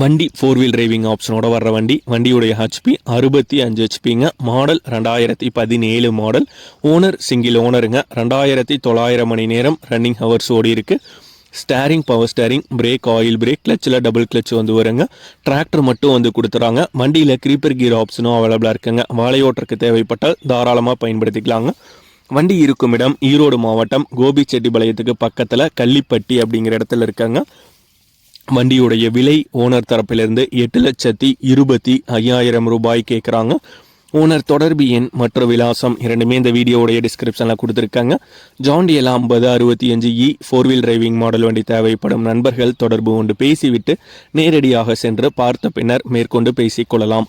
வண்டி four wheel driving ஆப்ஷனோட வர்ற வண்டி வண்டியுடைய ஹெச்பி அறுபத்தி அஞ்சு ஹெச்பிங்க மாடல் ரெண்டாயிரத்தி பதினேழு மாடல் ஓனர் சிங்கிள் ஓனருங்க ரெண்டாயிரத்தி தொள்ளாயிரம் மணி நேரம் ரன்னிங் ஹவர்ஸ் ஓடி இருக்கு. Steering power steering brake oil brake கிளச்சில் double clutch வந்து வருங்க. டிராக்டர் மட்டும் வந்து கொடுத்துறாங்க. வண்டியில் க்ரீப்பர் கீர் ஆப்ஷனும் அவைலபிளாக இருக்குங்க. வாழையோட்டருக்கு தேவைப்பட்டால் தாராளமாக பயன்படுத்திக்கலாங்க. வண்டி இருக்கும் இடம் ஈரோடு மாவட்டம் கோபிச்செட்டிபாளையத்துக்கு பக்கத்தில் கள்ளிப்பட்டி அப்படிங்கிற இடத்துல இருக்காங்க. வண்டியுடைய விலை ஓனர் தரப்பிலிருந்து எட்டு லட்சத்தி இருபத்தி ஐயாயிரம் ரூபாய் கேட்குறாங்க ஓனர் தொடர்பு எண் மற்ற விலாசம் இரண்டுமே இந்த வீடியோடைய டிஸ்கிரிப்ஷனில் கொடுத்துருக்காங்க. ஜாண்டியில் ஐம்பது அறுபத்தி அஞ்சு E four wheel driving model வண்டி தேவைப்படும் நண்பர்கள் தொடர்பு கொண்டு பேசிவிட்டு நேரடியாக சென்று பார்த்த பின்னர் மேற்கொண்டு பேசிக்கொள்ளலாம்